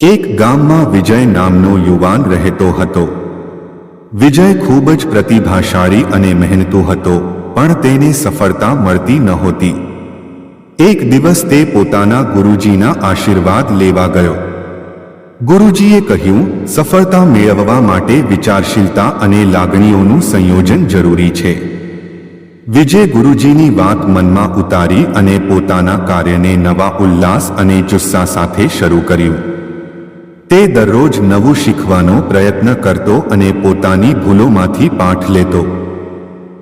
એક ગામમાં વિજય નામનો યુવાન રહેતો હતો. વિજય ખૂબ જ પ્રતિભાશાળી અને મહેનતુ હતો, પણ તેને સફળતા મળતી નહોતી. એક દિવસ તે પોતાના ગુરુજીના આશીર્વાદ લેવા ગયો. ગુરુજીએ કહ્યું, સફળતા મેળવવા માટે વિચારશીલતા અને લાગણીઓનું સંયોજન જરૂરી છે. વિજય ગુરુજીની વાત મનમાં ઉતારી અને પોતાના કાર્યને નવા ઉલ્લાસ અને જુસ્સા સાથે શરૂ કર્યું. તે દરરોજ નવું શીખવાનો પ્રયત્ન કરતો અને પોતાની ભૂલોમાંથી પાઠ લેતો.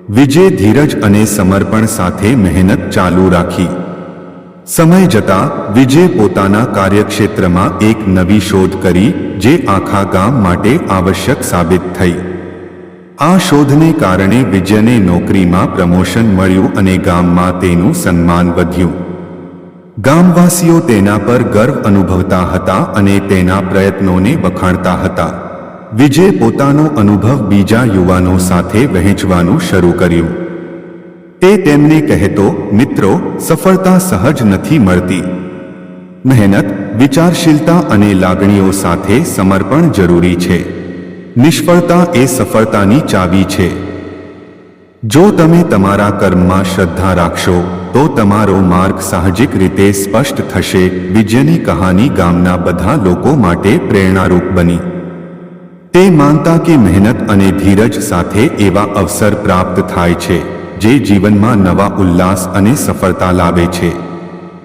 વિજય ધીરજ અને સમર્પણ સાથે મહેનત ચાલુ રાખી. સમય જતા વિજય પોતાના કાર્યક્ષેત્રમાં એક નવી શોધ કરી, જે આખા ગામ માટે આવશ્યક સાબિત થઈ. આ શોધને કારણે વિજયને નોકરીમાં પ્રમોશન મળ્યું અને ગામમાં તેનું સન્માન વધ્યું. ગામવાસીઓ તેના પર ગર્વ અનુભવતા હતા અને તેના પ્રયત્નોને વખાણતા હતા. વિજય પોતાનો અનુભવ બીજા યુવાનો સાથે વહેંચવાનું શરૂ કર્યું. તે તેમને કહેતો, મિત્રો, સફળતા સહજ નથી મળતી. મહેનત, વિચારશીલતા અને લાગણીઓ સાથે સમર્પણ જરૂરી છે. નિષ્ફળતા એ સફળતાની ચાવી છે. જો તમે તમારા કર્મમાં શ્રદ્ધા રાખશો તો તમારો માર્ગ સાહજિક રીતે સ્પષ્ટ થશે. વિજયની કહાની ગામના બધા લોકો માટે પ્રેરણારૂપ બની. તે માનતા કે મહેનત અને ધીરજ સાથે એવા અવસર પ્રાપ્ત થાય છે, જે જીવનમાં નવા ઉલ્લાસ અને સફળતા લાવે છે.